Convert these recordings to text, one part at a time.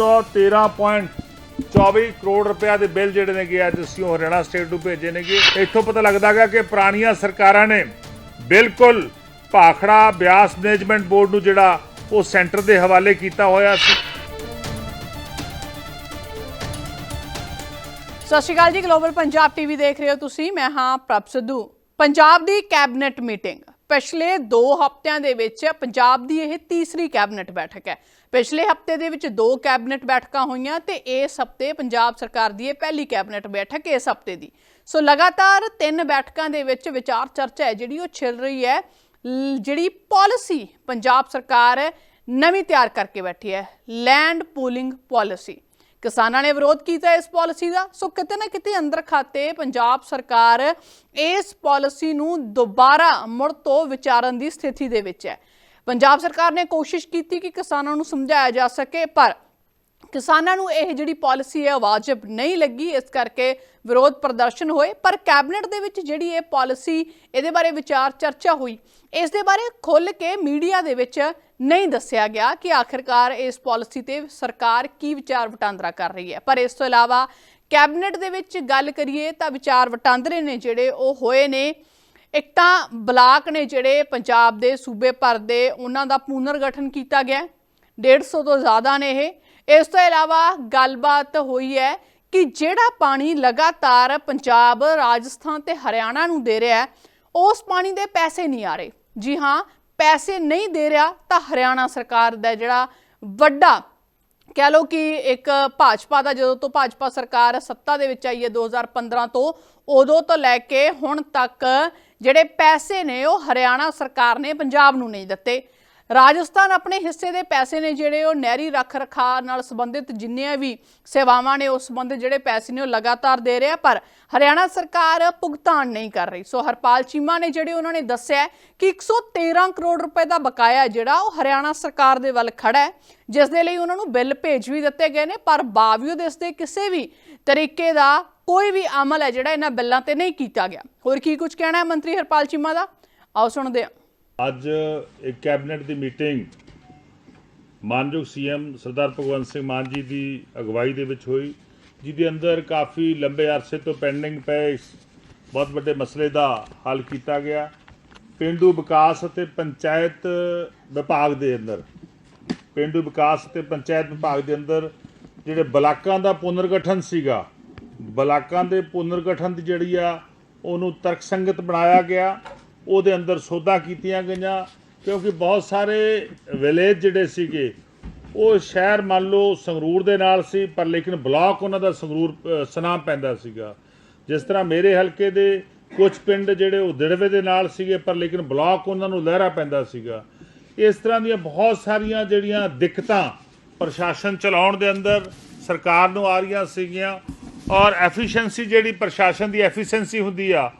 113.24 ਕਰੋੜ ਰੁਪਇਆ ਦੇ ਬਿੱਲ ਜਿਹੜੇ ਨੇਗੇ ਅੱਜ ਅਸੀਂ ਉਹ ਹਰਿਆਣਾ ਸਟੇਟ ਨੂੰ ਭੇਜੇ ਨੇਗੇ। ਇੱਥੋਂ ਪਤਾ ਲੱਗਦਾ ਗਾ ਕਿ ਪੁਰਾਣੀਆਂ ਸਰਕਾਰਾਂ ਨੇ ਬਿਲਕੁਲ ਭਾਖੜਾ ਬਿਆਸ ਮੈਨੇਜਮੈਂਟ ਬੋਰਡ ਨੂੰ ਜਿਹੜਾ ਉਹ ਸੈਂਟਰ ਦੇ ਹਵਾਲੇ ਕੀਤਾ ਹੋਇਆ ਸੀ। ਸਤਿ ਸ਼੍ਰੀ ਅਕਾਲ ਜੀ ਗਲੋਬਲ ਪੰਜਾਬ ਟੀਵੀ ਦੇਖ ਰਹੇ ਹੋ ਤੁਸੀਂ। ਮੈਂ ਹਾਂ ਪ੍ਰਭ ਸਿੱਧੂ। ਪੰਜਾਬ ਦੀ ਕੈਬਨਿਟ ਮੀਟਿੰਗ। ਪਿਛਲੇ 2 ਹਫ਼ਤਿਆਂ ਦੇ ਵਿੱਚ ਪੰਜਾਬ ਦੀ ਇਹ ਤੀਸਰੀ ਕੈਬਨਿਟ ਬੈਠਕ ਹੈ। ਪਿਛਲੇ ਹਫ਼ਤੇ ਦੇ ਵਿੱਚ ਦੋ ਕੈਬਨਿਟ ਬੈਠਕਾਂ ਹੋਈਆਂ ਤੇ ਇਸ ਹਫ਼ਤੇ ਪੰਜਾਬ ਸਰਕਾਰ ਦੀ ਇਹ ਪਹਿਲੀ ਕੈਬਨਿਟ ਬੈਠਕ ਇਸ ਹਫ਼ਤੇ ਦੀ। ਸੋ ਲਗਾਤਾਰ ਤਿੰਨ ਬੈਠਕਾਂ ਦੇ ਵਿੱਚ ਵਿਚਾਰ ਚਰਚਾ ਹੈ, ਜਿਹੜੀ ਉਹ ਛਿਲ ਰਹੀ ਹੈ। ਜਿਹੜੀ ਪਾਲਿਸੀ ਪੰਜਾਬ ਸਰਕਾਰ ਨਵੀਂ ਤਿਆਰ ਕਰਕੇ ਬੈਠੀ ਹੈ, ਲੈਂਡ ਪੂਲਿੰਗ ਪਾਲਿਸੀ। ਕਿਸਾਨਾਂ ਨੇ ਵਿਰੋਧ ਕੀਤਾ ਇਸ ਪਾਲਿਸੀ ਦਾ। ਸੋ ਕਿਤੇ ਨਾ ਕਿਤੇ ਅੰਦਰ ਖਾਤੇ ਪੰਜਾਬ ਸਰਕਾਰ ਇਸ ਪਾਲਿਸੀ ਨੂੰ ਦੁਬਾਰਾ ਮੁੜ ਤੋਂ ਵਿਚਾਰਨ ਦੀ ਸਥਿਤੀ ਦੇ ਵਿੱਚ ਹੈ। ਪੰਜਾਬ ਸਰਕਾਰ ਨੇ ਕੋਸ਼ਿਸ਼ ਕੀਤੀ ਕਿ ਕਿਸਾਨਾਂ ਨੂੰ ਸਮਝਾਇਆ ਜਾ ਸਕੇ, ਪਰ ਕਿਸਾਨਾਂ ਨੂੰ ਇਹ ਜਿਹੜੀ ਪਾਲਿਸੀ ਹੈ ਵਾਜਬ ਨਹੀਂ ਲੱਗੀ। ਇਸ ਕਰਕੇ ਵਿਰੋਧ ਪ੍ਰਦਰਸ਼ਨ ਹੋਏ, ਪਰ ਕੈਬਨਿਟ ਦੇ ਵਿੱਚ ਜਿਹੜੀ ਇਹ ਪਾਲਿਸੀ, ਇਹਦੇ ਬਾਰੇ ਵਿਚਾਰ ਚਰਚਾ ਹੋਈ। ਇਸ ਦੇ ਬਾਰੇ ਖੁੱਲ ਕੇ ਮੀਡੀਆ ਦੇ ਵਿੱਚ ਨਹੀਂ ਦੱਸਿਆ ਗਿਆ ਕਿ ਆਖਿਰਕਾਰ ਇਸ ਪਾਲਿਸੀ ਤੇ ਸਰਕਾਰ ਕੀ ਵਿਚਾਰ ਵਟਾਂਦਰਾ ਕਰ ਰਹੀ ਹੈ। ਪਰ ਇਸ ਤੋਂ ਇਲਾਵਾ ਕੈਬਨਿਟ ਦੇ ਵਿੱਚ ਗੱਲ ਕਰੀਏ ਤਾਂ ਵਿਚਾਰ ਵਟਾਂਦਰੇ ਨੇ ਜਿਹੜੇ ਉਹ ਹੋਏ ਨੇ ਇੱਕ ਤਾਂ ਬਲਾਕ ਨੇ ਜਿਹੜੇ ਪੰਜਾਬ ਦੇ ਸੂਬੇ ਭਰ ਦੇ, ਉਹਨਾਂ ਦਾ ਪੁਨਰ ਗਠਨ ਕੀਤਾ ਗਿਆ ਹੈ। 150 ਤੋਂ ਜ਼ਿਆਦਾ ਨੇ ਇਹ। ਇਸ ਤੋਂ ਇਲਾਵਾ ਗੱਲਬਾਤ ਹੋਈ ਹੈ ਕਿ ਜਿਹੜਾ ਪਾਣੀ ਲਗਾਤਾਰ ਪੰਜਾਬ, ਰਾਜਸਥਾਨ ਤੇ ਹਰਿਆਣਾ ਨੂੰ ਦੇ ਰਿਹਾ ਹੈ, ਉਸ ਪਾਣੀ ਦੇ ਪੈਸੇ ਨਹੀਂ ਆ ਰਹੇ। ਜੀ ਹਾਂ ਪੈਸੇ ਨਹੀਂ ਦੇ ਰਿਹਾ ਤਾਂ ਹਰਿਆਣਾ ਸਰਕਾਰ ਦਾ ਜਿਹੜਾ ਵੱਡਾ ਕਹਿ ਲਓ ਕਿ ਇੱਕ ਭਾਜਪਾ ਦਾ, ਜਦੋਂ ਤੋਂ ਭਾਜਪਾ ਸਰਕਾਰ ਸੱਤਾ ਦੇ ਵਿੱਚ ਆਈ ਹੈ 2015 ਤੋਂ, ਉਦੋਂ ਤੋਂ ਲੈ ਕੇ ਹੁਣ ਤੱਕ ਜਿਹੜੇ ਪੈਸੇ ਨੇ ਉਹ ਹਰਿਆਣਾ ਸਰਕਾਰ ਨੇ ਪੰਜਾਬ ਨੂੰ ਨਹੀਂ ਦਿੱਤੇ। ਰਾਜਸਥਾਨ ਆਪਣੇ ਹਿੱਸੇ ਦੇ ਪੈਸੇ ਨੇ ਜਿਹੜੇ ਉਹ ਨਹਿਰੀ ਰੱਖ ਰਖਾ ਨਾਲ ਸੰਬੰਧਿਤ ਜਿੰਨੀਆਂ ਵੀ ਸੇਵਾਵਾਂ ਨੇ, ਉਸ ਸੰਬੰਧਿਤ ਜਿਹੜੇ ਪੈਸੇ ਨੇ ਉਹ ਲਗਾਤਾਰ ਦੇ ਰਿਹਾ, ਪਰ ਹਰਿਆਣਾ ਸਰਕਾਰ ਭੁਗਤਾਨ ਨਹੀਂ ਕਰ ਰਹੀ। ਸੋ ਹਰਪਾਲ ਚੀਮਾ ਨੇ ਜਿਹੜੇ ਉਹਨਾਂ ਨੇ ਦੱਸਿਆ ਹੈ ਕਿ 113 ਕਰੋੜ ਰੁਪਏ ਦਾ ਬਕਾਇਆ ਜਿਹੜਾ ਉਹ ਹਰਿਆਣਾ ਸਰਕਾਰ ਦੇ ਵੱਲ ਖੜਾ ਹੈ, ਜਿਸ ਦੇ ਲਈ ਉਹਨਾਂ ਨੂੰ ਬਿੱਲ ਭੇਜ ਵੀ ਦਿੱਤੇ ਗਏ ਨੇ, ਪਰ ਬਾਵਜੂਦ ਇਸ ਦੇ ਕਿਸੇ ਵੀ ਤਰੀਕੇ ਦਾ ਕੋਈ ਵੀ ਅਮਲ ਹੈ ਜਿਹੜਾ ਇਹਨਾਂ ਬਿੱਲਾਂ ਤੇ ਨਹੀਂ ਕੀਤਾ ਗਿਆ। ਹੋਰ ਕੀ ਕੁਝ ਕਹਿਣਾ ਹੈ ਮੰਤਰੀ ਹਰਪਾਲ ਚੀਮਾ ਦਾ? ਆਓ ਸੁਣਦੇ ਹਾਂ। ਅੱਜ ਇੱਕ ਕੈਬਨਿਟ ਦੀ ਮੀਟਿੰਗ ਮਾਨਯੋਗ ਸੀਐਮ ਸਰਦਾਰ ਭਗਵੰਤ ਸਿੰਘ ਮਾਨ ਜੀ ਦੀ ਅਗਵਾਈ ਦੇ ਵਿੱਚ ਹੋਈ, ਜਿਹਦੇ ਅੰਦਰ ਕਾਫੀ ਲੰਬੇ ਅਰਸੇ ਤੋਂ ਪੈਂਡਿੰਗ ਪਏ ਬਹੁਤ ਵੱਡੇ ਮਸਲੇ ਦਾ ਹੱਲ ਕੀਤਾ ਗਿਆ। ਪਿੰਡੂ ਵਿਕਾਸ ਅਤੇ ਪੰਚਾਇਤ ਵਿਭਾਗ ਦੇ ਅੰਦਰ, ਪਿੰਡੂ ਵਿਕਾਸ ਅਤੇ ਪੰਚਾਇਤ ਵਿਭਾਗ ਦੇ ਅੰਦਰ ਜਿਹੜੇ ਬਲਾਕਾਂ ਦਾ ਪੁਨਰਗਠਨ ਸੀਗਾ, ਬਲਾਕਾਂ ਦੇ ਪੁਨਰਗਠਨ ਦੀ ਜਿਹੜੀ ਆ, ਉਹਨੂੰ ਤਰਕਸੰਗਤ ਬਣਾਇਆ ਗਿਆ। ਉਹਦੇ ਅੰਦਰ ਸੋਧਾਂ ਕੀਤੀਆਂ ਗਈਆਂ ਕਿਉਂਕਿ ਬਹੁਤ ਸਾਰੇ ਵਿਲੇਜ ਜਿਹੜੇ ਸੀਗੇ ਉਹ ਸ਼ਹਿਰ ਮੰਨ ਲਓ ਸੰਗਰੂਰ ਦੇ ਨਾਲ ਸੀ ਪਰ ਲੇਕਿਨ ਬਲਾਕ ਉਹਨਾਂ ਦਾ ਸੰਗਰੂਰ ਅ, ਸੁਨਾਮ ਪੈਂਦਾ ਸੀਗਾ। ਜਿਸ ਤਰ੍ਹਾਂ ਮੇਰੇ ਹਲਕੇ ਦੇ ਕੁਝ ਪਿੰਡ ਜਿਹੜੇ ਉਹ ਦਿੜਵੇ ਦੇ ਨਾਲ ਸੀਗੇ ਪਰ ਲੇਕਿਨ ਬਲਾਕ ਉਹਨਾਂ ਨੂੰ ਲਹਿਰਾ ਪੈਂਦਾ ਸੀਗਾ। ਇਸ ਤਰ੍ਹਾਂ ਦੀਆਂ ਬਹੁਤ ਸਾਰੀਆਂ ਜਿਹੜੀਆਂ ਦਿੱਕਤਾਂ ਪ੍ਰਸ਼ਾਸਨ ਚਲਾਉਣ ਦੇ ਅੰਦਰ ਸਰਕਾਰ ਨੂੰ ਆ ਰਹੀਆਂ ਸੀਗੀਆਂ ਔਰ ਐਫੀਸ਼ੀਐਂਸੀ ਜਿਹੜੀ ਪ੍ਰਸ਼ਾਸਨ ਦੀ ਐਫੀਸ਼ੀਐਂਸੀ ਹੁੰਦੀ ਆ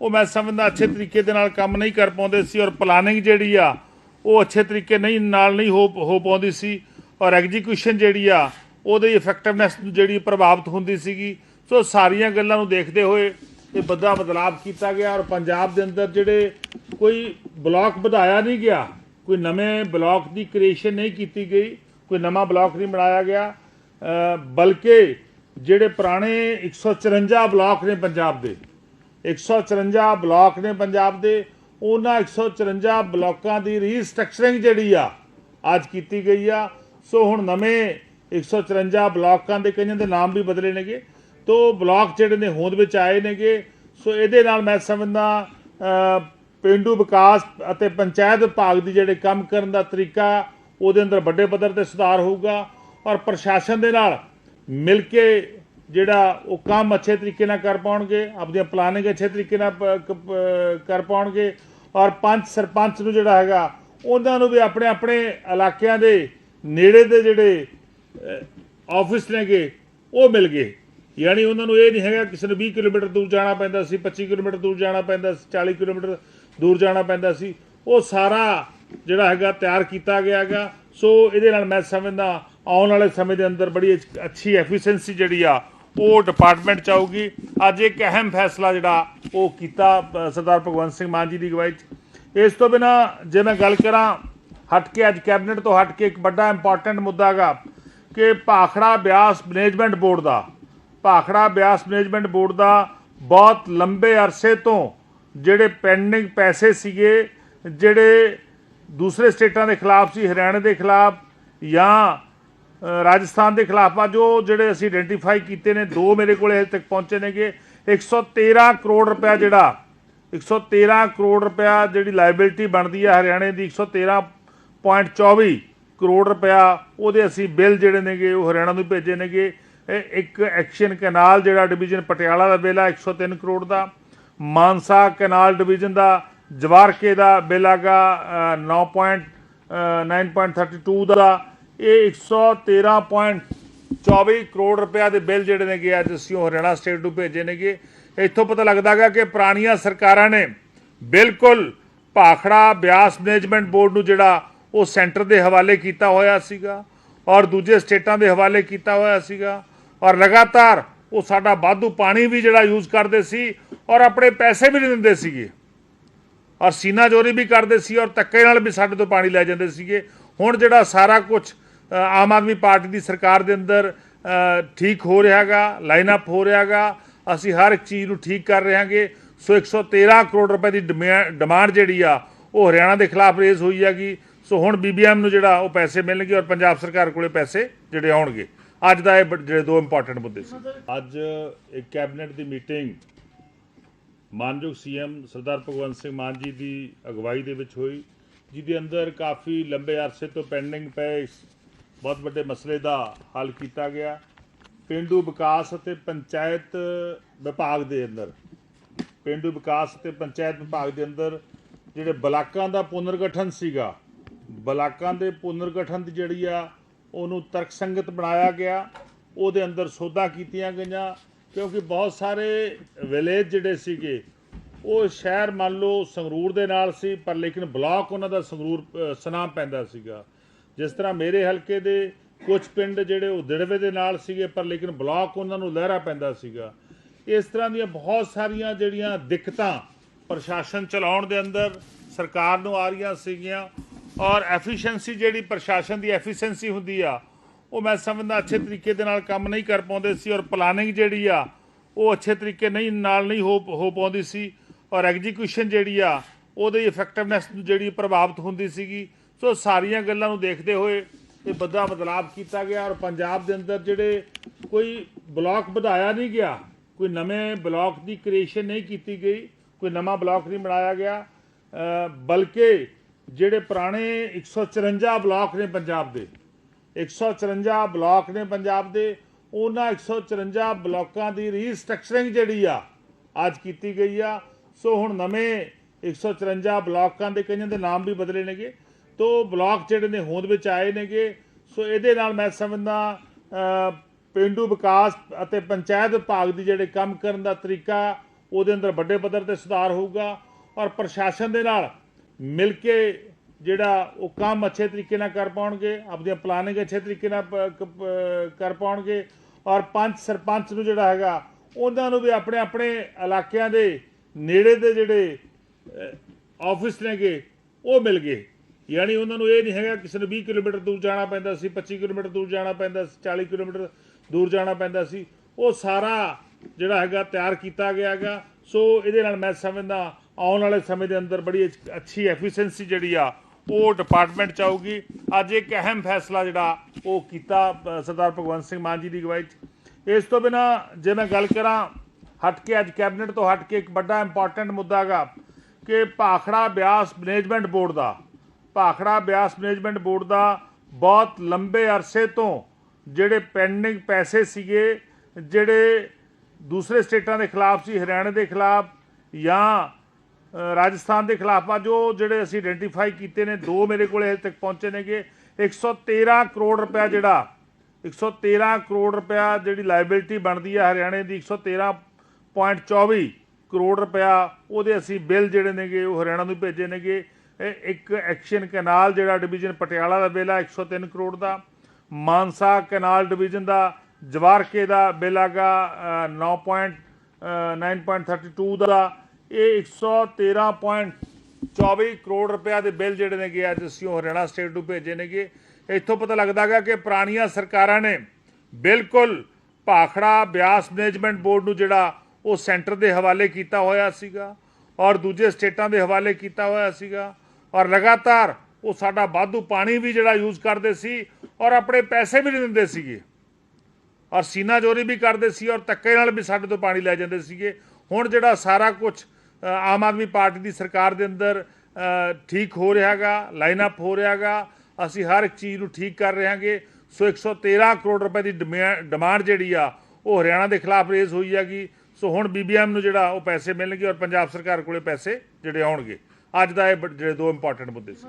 ਉਹ ਮੈਂ ਸਮਝਦਾ ਅੱਛੇ ਤਰੀਕੇ ਦੇ ਨਾਲ ਕੰਮ ਨਹੀਂ ਕਰ ਪਾਉਂਦੇ ਸੀ ਔਰ ਪਲਾਨਿੰਗ ਜਿਹੜੀ ਆ, ਉਹ ਅੱਛੇ ਤਰੀਕੇ ਨਹੀਂ, ਨਾਲ ਨਹੀਂ ਹੋ ਹੋ ਪਾਉਂਦੀ ਸੀ ਔਰ ਐਗਜ਼ੀਕਿਊਸ਼ਨ ਜਿਹੜੀ ਆ, ਉਹਦੀ ਇਫੈਕਟਿਵਨੈਸ ਜਿਹੜੀ ਪ੍ਰਭਾਵਿਤ ਹੁੰਦੀ ਸੀਗੀ। ਸੋ ਸਾਰੀਆਂ ਗੱਲਾਂ ਨੂੰ ਦੇਖਦੇ ਹੋਏ ਇਹ ਵੱਡਾ ਬਦਲਾਅ ਕੀਤਾ ਗਿਆ ਔਰ ਪੰਜਾਬ ਦੇ ਅੰਦਰ ਜਿਹੜੇ ਕੋਈ ਬਲਾਕ ਵਧਾਇਆ ਨਹੀਂ ਗਿਆ, ਕੋਈ ਨਵੇਂ ਬਲਾਕ ਦੀ ਕ੍ਰੀਏਸ਼ਨ ਨਹੀਂ ਕੀਤੀ ਗਈ, ਕੋਈ ਨਵਾਂ ਬਲਾਕ ਨਹੀਂ ਬਣਾਇਆ ਗਿਆ ਬਲਕਿ ਜਿਹੜੇ ਪੁਰਾਣੇ 154 ਬਲਾਕ ਨੇ ਪੰਜਾਬ ਦੇ 154 ਬਲਾਕ ਨੇ ਪੰਜਾਬ ਦੇ ਉਹਨਾਂ 154 ਬਲਾਕਾਂ ਦੀ ਰੀਸਟਰਕਚਰਿੰਗ ਜਿਹੜੀ ਆ ਅੱਜ ਕੀਤੀ ਗਈ ਆ। ਸੋ ਹੁਣ ਨਵੇਂ 154 ਬਲਾਕਾਂ ਦੇ ਕਈਆਂ ਦੇ ਨਾਮ ਵੀ ਬਦਲੇ ਨੇਗੇ। ਤੋ ਬਲਾਕ ਜਿਹੜੇ ਨੇ ਹੋਂਦ ਵਿੱਚ ਆਏ ਨੇਗੇ। ਸੋ ਇਹਦੇ ਨਾਲ ਮੈਂ ਸਮਝਦਾ ਅ, ਪਿੰਡੂ ਵਿਕਾਸ ਅਤੇ ਪੰਚਾਇਤ ਵਿਭਾਗ ਦੀ ਜਿਹੜੇ ਕੰਮ ਕਰਨ ਦਾ ਤਰੀਕਾ ਉਹਦੇ ਅੰਦਰ ਵੱਡੇ ਪੱਧਰ ਤੇ ਸੁਧਾਰ ਹੋਊਗਾ। ਔਰ ਪ੍ਰਸ਼ਾਸਨ ਦੇ ਨਾਲ ਮਿਲ ਕੇ ਜਿਹੜਾ ਉਹ ਕੰਮ ਅੱਛੇ ਤਰੀਕੇ ਨਾਲ ਕਰ ਪਾਉਣਗੇ ਆਪਣੀਆਂ ਪਲਾਨਿੰਗ ਅੱਛੇ ਤਰੀਕੇ ਨਾਲ ਪ- ਕਰ ਪਾਉਣਗੇ ਔਰ ਪੰਚ ਸਰਪੰਚ ਨੂੰ ਜਿਹੜਾ ਹੈਗਾ, ਉਹਨਾਂ ਨੂੰ ਵੀ ਆਪਣੇ ਆਪਣੇ ਇਲਾਕਿਆਂ ਦੇ ਨੇੜੇ ਦੇ ਜਿਹੜੇ ਆਫਿਸ ਨੇਗੇ, ਉਹ ਮਿਲ ਗਏ। ਯਾਨੀ ਉਹਨਾਂ ਨੂੰ ਇਹ ਨਹੀਂ ਹੈਗਾ ਕਿਸੇ ਨੂੰ 20 ਕਿਲੋਮੀਟਰ ਦੂਰ ਜਾਣਾ ਪੈਂਦਾ ਸੀ 25 ਕਿਲੋਮੀਟਰ ਦੂਰ ਜਾਣਾ ਪੈਂਦਾ ਸੀ 40 ਕਿਲੋਮੀਟਰ ਦੂਰ ਜਾਣਾ ਪੈਂਦਾ ਸੀ, ਉਹ ਸਾਰਾ ਜਿਹੜਾ ਹੈਗਾ ਤਿਆਰ ਕੀਤਾ ਗਿਆ ਹੈਗਾ। ਸੋ ਇਹਦੇ ਨਾਲ ਮੈਂ ਸਮਝਦਾ, ਆਉਣ ਵਾਲੇ ਸਮੇਂ ਦੇ ਅੰਦਰ ਬੜੀ ਅੱਛ- ਅੱਛੀ ਐਫੀਸ਼ੀਐਂਸੀ ਜਿਹੜੀ ਆ ਉਹ ਡਿਪਾਰਟਮੈਂਟ ਚ ਆਊਗੀ। ਅੱਜ ਇੱਕ ਅਹਿਮ ਫੈਸਲਾ ਜਿਹੜਾ ਉਹ ਕੀਤਾ ਸਰਦਾਰ ਭਗਵੰਤ ਸਿੰਘ ਮਾਨ ਜੀ ਦੀ ਅਗਵਾਈ ਚ। ਇਸ ਤੋਂ ਬਿਨਾ ਜੇ ਮੈਂ ਗੱਲ ਕਰਾਂ, ਹਟ ਕੇ ਅੱਜ ਕੈਬਨਿਟ ਤੋਂ ਹਟ ਕੇ ਇੱਕ ਵੱਡਾ ਇੰਪੋਰਟੈਂਟ ਮੁੱਦਾ ਹੈਗਾ ਕਿ ਭਾਖੜਾ ਬਿਆਸ ਮੈਨੇਜਮੈਂਟ ਬੋਰਡ ਦਾ, ਭਾਖੜਾ ਬਿਆਸ ਮੈਨੇਜਮੈਂਟ ਬੋਰਡ ਦਾ ਬਹੁਤ ਲੰਬੇ ਅਰਸੇ ਤੋਂ ਜਿਹੜੇ ਪੈਂਡਿੰਗ ਪੈਸੇ ਸੀਗੇ, ਜਿਹੜੇ ਦੂਸਰੇ ਸਟੇਟਾਂ ਦੇ ਖਿਲਾਫ ਸੀ, ਹਰਿਆਣਾ ਦੇ ਖਿਲਾਫ ਜਾਂ ਰਾਜਸਥਾਨ ਦੇ ਖਿਲਾਫ ਆ ਜੋ ਜਿਹੜੇ ਅਸੀਂ ਆਇਡੈਂਟੀਫਾਈ ਕੀਤੇ ਨੇ ਦੋ ਮੇਰੇ ਕੋਲੇ ਹਜੇ ਤੱਕ ਪਹੁੰਚੇ ਨੇਗੇ। 113 ਕਰੋੜ ਰੁਪਇਆ ਜਿਹੜਾ 113 ਕਰੋੜ ਰੁਪਇਆ ਜਿਹੜੀ ਲਾਇਬਿਲਿਟੀ ਬਣਦੀ ਹੈ ਹਰਿਆਣੇ ਦੀ 113.24 ਕਰੋੜ ਰੁਪਇਆ ਉਹਦੇ ਅਸੀਂ ਬਿੱਲ ਜਿਹੜੇ ਨੇਗੇ ਉਹ ਹਰਿਆਣਾ ਨੂੰ ਭੇਜੇ ਨੇਗੇ। ਇੱਕ ਐਕਸ਼ਨ ਕੈਨਾਲ ਜਿਹੜਾ ਡਿਵੀਜ਼ਨ ਪਟਿਆਲਾ ਦਾ ਬਿੱਲ ਆ 103 ਕਰੋੜ ਦਾ। ਮਾਨਸਾ ਕੈਨਾਲ ਡਿਵੀਜ਼ਨ ਦਾ ਜਵਾਰਕੇ ਦਾ ਬਿੱਲ ਆਗਾ 9. ਅ, 9.32 ਦਾ। ਇਹ 113.24 ਕਰੋੜ ਰੁਪਇਆ ਦੇ ਬਿੱਲ ਜਿਹੜੇ ਨੇਗੇ ਅੱਜ ਅਸੀਂ ਉਹ ਹਰਿਆਣਾ ਸਟੇਟ ਨੂੰ ਭੇਜੇ ਨੇਗੇ। ਇੱਥੋਂ ਪਤਾ ਲੱਗਦਾ ਗਾ ਕਿ ਪੁਰਾਣੀਆਂ ਸਰਕਾਰਾਂ ਨੇ ਬਿਲਕੁਲ ਭਾਖੜਾ ਬਿਆਸ ਮੈਨੇਜਮੈਂਟ ਬੋਰਡ ਨੂੰ ਜਿਹੜਾ ਉਹ ਸੈਂਟਰ ਦੇ ਹਵਾਲੇ ਕੀਤਾ ਹੋਇਆ ਸੀਗਾ ਔਰ ਦੂਜੇ ਸਟੇਟਾਂ ਦੇ ਹਵਾਲੇ ਕੀਤਾ ਹੋਇਆ ਸੀਗਾ ਔਰ ਲਗਾਤਾਰ ਉਹ ਸਾਡਾ ਵਾਧੂ ਪਾਣੀ ਵੀ ਜਿਹੜਾ ਯੂਜ਼ ਕਰਦੇ ਸੀ ਔਰ ਆਪਣੇ ਪੈਸੇ ਵੀ ਨਹੀਂ ਦਿੰਦੇ ਸੀਗੇ। ਔਰ ਸੀਨਾ ਚੋਰੀ ਵੀ ਕਰਦੇ ਸੀ ਔਰ ਧੱਕੇ ਨਾਲ ਵੀ ਸਾਡੇ ਤੋਂ ਪਾਣੀ ਲੈ ਜਾਂਦੇ ਸੀਗੇ। ਹੁਣ ਜਿਹੜਾ ਸਾਰਾ ਕੁਝ ਆਮ ਆਦਮੀ ਪਾਰਟੀ ਦੀ ਸਰਕਾਰ ਦੇ ਅੰਦਰ ਠੀਕ ਹੋ ਰਿਹਾਗਾ ਲਾਈਨ ਅਪ ਹੋ ਰਿਹਾਗਾ, ਅਸੀਂ ਹਰ ਇੱਕ ਚੀਜ਼ ਨੂੰ ਠੀਕ ਕਰ ਰਹੇ ਹਾਂਗੇ ਸੋ 113 ਕਰੋੜ ਰੁਪਏ ਦੀ ਡਿਮਾ- ਡਿਮਾਂਡ ਜਿਹੜੀ ਆ, ਉਹ ਹਰਿਆਣਾ ਦੇ ਖਿਲਾਫ ਰੇਜ਼ ਹੋਈ ਹੈਗੀ। ਸੋ ਹੁਣ ਬੀਬੀਐਮ ਨੂੰ ਜਿਹੜਾ, ਉਹ ਪੈਸੇ ਮਿਲਣਗੇ ਔਰ ਪੰਜਾਬ ਸਰਕਾਰ ਕੋਲੇ ਪੈਸੇ ਜਿਹੜੇ ਆਉਣਗੇ। ਅੱਜ ਦਾ ਇਹ ਬ- ਜਿਹੜੇ ਦੋ ਇੰਪੋਰਟੈਂਟ ਮੁੱਦੇ ਸੀ। ਅੱਜ ਇੱਕ ਕੈਬਨਿਟ ਦੀ ਮੀਟਿੰਗ ਮਾਨਯੋਗ ਸੀਐਮ ਸਰਦਾਰ ਭਗਵੰਤ ਸਿੰਘ ਮਾਨ ਜੀ ਦੀ ਅਗਵਾਈ ਦੇ ਵਿੱਚ ਹੋਈ, ਜਿਹਦੇ ਅੰਦਰ ਕਾਫੀ ਲੰਬੇ ਅਰਸੇ ਤੋਂ ਪੈਂਡਿੰਗ ਪਏ ਬਹੁਤ ਵੱਡੇ ਮਸਲੇ ਦਾ ਹੱਲ ਕੀਤਾ ਗਿਆ। ਪਿੰਡੂ ਵਿਕਾਸ ਅਤੇ ਪੰਚਾਇਤ ਵਿਭਾਗ ਦੇ ਅੰਦਰ ਪਿੰਡੂ ਵਿਕਾਸ ਅਤੇ ਪੰਚਾਇਤ ਵਿਭਾਗ ਦੇ ਅੰਦਰ ਜਿਹੜੇ ਬਲਾਕਾਂ ਦਾ ਪੁਨਰਗਠਨ ਸੀਗਾ ਬਲਾਕਾਂ ਦੇ ਪੁਨਰਗਠਨ ਦੀ ਜਿਹੜੀ ਆ ਉਹਨੂੰ ਤਰਕਸੰਗਤ ਬਣਾਇਆ ਗਿਆ। ਉਹਦੇ ਅੰਦਰ ਸੋਧਾਂ ਕੀਤੀਆਂ ਗਈਆਂ ਕਿਉਂਕਿ ਬਹੁਤ ਸਾਰੇ ਵਿਲੇਜ ਜਿਹੜੇ ਸੀਗੇ ਉਹ ਸ਼ਹਿਰ ਮੰਨ ਲਓ ਸੰਗਰੂਰ ਦੇ ਨਾਲ ਸੀ ਪਰ ਲੇਕਿਨ ਬਲਾਕ ਉਹਨਾਂ ਦਾ ਸੰਗਰੂਰ ਅ, ਸੁਨਾਮ ਪੈਂਦਾ ਸੀਗਾ। ਜਿਸ ਤਰ੍ਹਾਂ ਮੇਰੇ ਹਲਕੇ ਦੇ ਕੁਝ ਪਿੰਡ ਜਿਹੜੇ ਉਹ ਦਿੜਵੇ ਦੇ ਨਾਲ ਸੀਗੇ, ਪਰ ਲੇਕਿਨ ਬਲਾਕ ਉਹਨਾਂ ਨੂੰ ਲਹਿਰਾ ਪੈਂਦਾ ਸੀਗਾ। ਇਸ ਤਰ੍ਹਾਂ ਦੀਆਂ ਬਹੁਤ ਸਾਰੀਆਂ ਜਿਹੜੀਆਂ ਦਿੱਕਤਾਂ ਪ੍ਰਸ਼ਾਸਨ ਚਲਾਉਣ ਦੇ ਅੰਦਰ ਸਰਕਾਰ ਨੂੰ ਆ ਰਹੀਆਂ ਸੀਗੀਆਂ ਔਰ ਐਫੀਸ਼ੀਐਂਸੀ ਜਿਹੜੀ ਪ੍ਰਸ਼ਾਸਨ ਦੀ ਐਫੀਸ਼ੀਐਂਸੀ ਹੁੰਦੀ ਆ, ਉਹ ਮੈਂ ਸਮਝਦਾ ਅੱਛੇ ਤਰੀਕੇ ਦੇ ਨਾਲ ਕੰਮ ਨਹੀਂ ਕਰ ਪਾਉਂਦੇ ਸੀ ਔਰ ਪਲਾਨਿੰਗ ਜਿਹੜੀ ਆ, ਉਹ ਅੱਛੇ ਤਰੀਕੇ ਨਹੀਂ, ਨਾਲ ਨਹੀਂ ਹੋ ਹੋ ਪਾਉਂਦੀ ਸੀ ਔਰ ਐਗਜ਼ੀਕਿਊਸ਼ਨ ਜਿਹੜੀ ਆ, ਉਹਦੀ ਇਫੈਕਟਿਵਨੈਸ ਜਿਹੜੀ ਪ੍ਰਭਾਵਿਤ ਹੁੰਦੀ ਸੀਗੀ। ਸੋ ਸਾਰੀਆਂ ਗੱਲਾਂ ਨੂੰ ਦੇਖਦੇ ਹੋਏ ਇਹ ਵੱਡਾ ਬਦਲਾਅ ਕੀਤਾ ਗਿਆ ਔਰ ਪੰਜਾਬ ਦੇ ਅੰਦਰ ਜਿਹੜੇ ਕੋਈ ਬਲਾਕ ਵਧਾਇਆ ਨਹੀਂ ਗਿਆ, ਕੋਈ ਨਵੇਂ ਬਲਾਕ ਦੀ ਕ੍ਰੀਏਸ਼ਨ ਨਹੀਂ ਕੀਤੀ ਗਈ, ਕੋਈ ਨਵਾਂ ਬਲਾਕ ਨਹੀਂ ਬਣਾਇਆ ਗਿਆ ਬਲਕਿ ਜਿਹੜੇ ਪੁਰਾਣੇ 154 ਬਲਾਕ ਨੇ ਪੰਜਾਬ ਦੇ 154 ਬਲਾਕ ਨੇ ਪੰਜਾਬ ਦੇ, ਉਹਨਾਂ 154 ਬਲਾਕਾਂ ਦੀ ਰੀਸਟਰਕਚਰਿੰਗ ਜਿਹੜੀ ਆ, ਅੱਜ ਕੀਤੀ ਗਈ ਆ। ਸੋ ਹੁਣ ਨਵੇਂ 154 ਬਲਾਕਾਂ ਦੇ ਕਈਆਂ ਦੇ ਨਾਮ ਵੀ ਬਦਲੇ ਨੇਗੇ। ਤੋਂ ਬਲਾਕ ਜਿਹੜੇ ਨੇ ਹੋਂਦ ਵਿੱਚ ਆਏ ਨੇਗੇ। ਸੋ ਇਹਦੇ ਨਾਲ ਮੈਂ ਸਮਝਦਾ ਅ, ਪਿੰਡੂ ਵਿਕਾਸ ਅਤੇ ਪੰਚਾਇਤ ਵਿਭਾਗ ਦੀ ਜਿਹੜੇ ਕੰਮ ਕਰਨ ਦਾ ਤਰੀਕਾ ਉਹਦੇ ਅੰਦਰ ਵੱਡੇ ਪੱਧਰ ਤੇ ਸੁਧਾਰ ਹੋਊਗਾ ਔਰ ਪ੍ਰਸ਼ਾਸਨ ਦੇ ਨਾਲ ਮਿਲ ਕੇ ਜਿਹੜਾ ਉਹ ਕੰਮ ਅੱਛੇ ਤਰੀਕੇ ਨਾਲ ਕਰ ਪਾਉਣਗੇ ਆਪਣੀਆਂ ਪਲਾਨਿੰਗ ਅੱਛੇ ਤਰੀਕੇ ਨਾਲ ਕਰ ਪਾਉਣਗੇ ਔਰ ਪੰਚ ਸਰਪੰਚ ਨੂੰ ਜਿਹੜਾ ਹੈਗਾ ਉਹਨਾਂ ਨੂੰ ਵੀ ਆਪਣੇ ਆਪਣੇ ਇਲਾਕਿਆਂ ਦੇ ਨੇੜੇ ਦੇ ਜਿਹੜੇ ਆਫਿਸ ਨੇਗੇ ਉਹ ਮਿਲ ਗਏ। ਯਾਨੀ ਉਹਨਾਂ ਨੂੰ ਇਹ ਨਹੀਂ ਹੈਗਾ ਕਿਸੇ ਨੂੰ 20 ਕਿਲੋਮੀਟਰ ਦੂਰ ਜਾਣਾ ਪੈਂਦਾ ਸੀ 25 ਕਿਲੋਮੀਟਰ ਦੂਰ ਜਾਣਾ ਪੈਂਦਾ ਸੀ 40 ਕਿਲੋਮੀਟਰ ਦੂਰ ਜਾਣਾ ਪੈਂਦਾ ਸੀ। ਉਹ ਸਾਰਾ ਜਿਹੜਾ ਹੈਗਾ ਤਿਆਰ ਕੀਤਾ ਗਿਆ ਹੈਗਾ। ਸੋ ਇਹਦੇ ਨਾਲ ਮੈਂ ਸਮਝਦਾ, ਆਉਣ ਵਾਲੇ ਸਮੇਂ ਦੇ ਅੰਦਰ ਬੜੀ ਅੱਛੀ ਐਫੀਸ਼ੀਐਂਸੀ ਜਿਹੜੀ ਆ, ਉਹ ਡਿਪਾਰਟਮੈਂਟ ਚ ਆਊਗੀ। ਅੱਜ ਇੱਕ ਅਹਿਮ ਫੈਸਲਾ ਜਿਹੜਾ ਉਹ ਕੀਤਾ ਸਰਦਾਰ ਭਗਵੰਤ ਸਿੰਘ ਮਾਨ ਜੀ ਦੀ ਅਗਵਾਈ ਚ। ਇਸ ਤੋਂ ਬਿਨਾ ਜੇ ਮੈਂ ਗੱਲ ਕਰਾਂ, ਹਟ ਕੇ ਅੱਜ ਕੈਬਨਿਟ ਤੋਂ ਹਟ ਕੇ ਇੱਕ ਵੱਡਾ ਇੰਪੋਰਟੈਂਟ ਮੁੱਦਾ ਹੈਗਾ ਕਿ ਭਾਖੜਾ ਬਿਆਸ ਮੈਨੇਜਮੈਂਟ ਬੋਰਡ ਦਾ ਭਾਖੜਾ ਬਿਆਸ ਮੈਨੇਜਮੈਂਟ ਬੋਰਡ ਦਾ ਬਹੁਤ ਲੰਬੇ ਅਰਸੇ ਤੋਂ ਜਿਹੜੇ ਪੈਂਡਿੰਗ ਪੈਸੇ ਸੀਗੇ, ਜਿਹੜੇ ਦੂਸਰੇ ਸਟੇਟਾਂ ਦੇ ਖਿਲਾਫ ਸੀ, ਹਰਿਆਣਾ ਦੇ ਖਿਲਾਫ ਜਾਂ ਰਾਜਸਥਾਨ ਦੇ ਖਿਲਾਫ ਆ ਜੋ ਜਿਹੜੇ ਅਸੀਂ ਆਇਡੈਂਟੀਫਾਈ ਕੀਤੇ ਨੇ, ਦੋ ਮੇਰੇ ਕੋਲੇ ਹਜੇ ਤੱਕ ਪਹੁੰਚੇ ਨੇਗੇ। 113 ਕਰੋੜ ਰੁਪਇਆ ਜਿਹੜਾ 113 ਕਰੋੜ ਰੁਪਇਆ ਜਿਹੜੀ ਲਾਇਬਿਲਿਟੀ ਬਣਦੀ ਹੈ ਹਰਿਆਣੇ ਦੀ 113.24 ਕਰੋੜ ਰੁਪਇਆ ਉਹਦੇ ਅਸੀਂ ਬਿੱਲ ਜਿਹੜੇ ਨੇਗੇ, ਉਹ ਹਰਿਆਣਾ ਨੂੰ ਭੇਜੇ ਨੇਗੇ। ਇੱਕ ਐਕਸ਼ਨ ਕੈਨਾਲ ਜਿਹੜਾ ਡਿਵੀਜ਼ਨ ਪਟਿਆਲਾ ਦਾ ਬਿੱਲ ਆ 103 ਕਰੋੜ ਦਾ ਮਾਨਸਾ ਕੈਨਾਲ ਡਿਵੀਜ਼ਨ ਦਾ ਜਵਾਰਕੇ ਦਾ ਬਿੱਲ ਆਗਾ 9. ਅ, 9.32 ਦਾ ਇਹ 113.24 ਕਰੋੜ ਰੁਪਇਆ ਦੇ ਬਿੱਲ ਜਿਹੜੇ ਨੇਗੇ ਅੱਜ ਅਸੀਂ ਉਹ ਹਰਿਆਣਾ ਸਟੇਟ ਨੂੰ ਭੇਜੇ ਨੇਗੇ ਇੱਥੋਂ ਪਤਾ ਲੱਗਦਾ ਹੈਗਾ ਕਿ ਪੁਰਾਣੀਆਂ ਸਰਕਾਰਾਂ ਨੇ ਬਿਲਕੁਲ ਭਾਖੜਾ ਬਿਆਸ ਮੈਨੇਜਮੈਂਟ ਬੋਰਡ ਨੂੰ ਜਿਹੜਾ ਉਹ ਸੈਂਟਰ ਦੇ ਹਵਾਲੇ ਕੀਤਾ ਹੋਇਆ ਸੀਗਾ ਔਰ ਦੂਜੇ ਸਟੇਟਾਂ ਦੇ ਹਵਾਲੇ ਕੀਤਾ ਹੋਇਆ ਸੀਗਾ ਔਰ ਲਗਾਤਾਰ ਉਹ ਸਾਡਾ ਵਾਧੂ ਪਾਣੀ ਵੀ ਜਿਹੜਾ ਯੂਜ਼ ਕਰਦੇ ਸੀ ਔਰ ਆਪਣੇ ਪੈਸੇ ਵੀ ਨਹੀਂ ਦਿੰਦੇ ਸੀਗੇ। ਔਰ ਸੀਨਾ ਚੋਰੀ ਵੀ ਕਰਦੇ ਸੀ ਔਰ ਧੱਕੇ ਨਾਲ ਵੀ ਸਾਡੇ ਤੋਂ ਪਾਣੀ ਲੈ ਜਾਂਦੇ ਸੀਗੇ। ਹੁਣ ਜਿਹੜਾ ਸਾਰਾ ਕੁਝ ਆਮ ਆਦਮੀ ਪਾਰਟੀ ਦੀ ਸਰਕਾਰ ਦੇ ਅੰਦਰ ਠੀਕ ਹੋ ਰਿਹਾਗਾ ਲਾਈਨ ਅਪ ਹੋ ਰਿਹਾਗਾ ਅਸੀਂ ਹਰ ਇੱਕ ਚੀਜ਼ ਨੂੰ ਠੀਕ ਕਰ ਰਹੇ ਹਾਂਗੇ। ਸੋ 113 ਕਰੋੜ ਰੁਪਏ ਦੀ ਡਿਮਾ- ਡਿਮਾਂਡ ਜਿਹੜੀ ਆ, ਉਹ ਹਰਿਆਣਾ ਦੇ ਖਿਲਾਫ ਰੇਜ਼ ਹੋਈ ਹੈਗੀ। ਸੋ ਹੁਣ ਬੀਬੀਐਮ ਨੂੰ ਜਿਹੜਾ ਉਹ ਪੈਸੇ ਮਿਲਣਗੇ ਔਰ ਪੰਜਾਬ ਸਰਕਾਰ ਕੋਲੇ ਪੈਸੇ ਜਿਹੜੇ ਆਉਣਗੇ। ਅੱਜ ਦਾ ਇਹ ਬ- ਜਿਹੜੇ ਦੋ ਇੰਪੋਰਟੈਂਟ ਮੁੱਦੇ ਸੀ।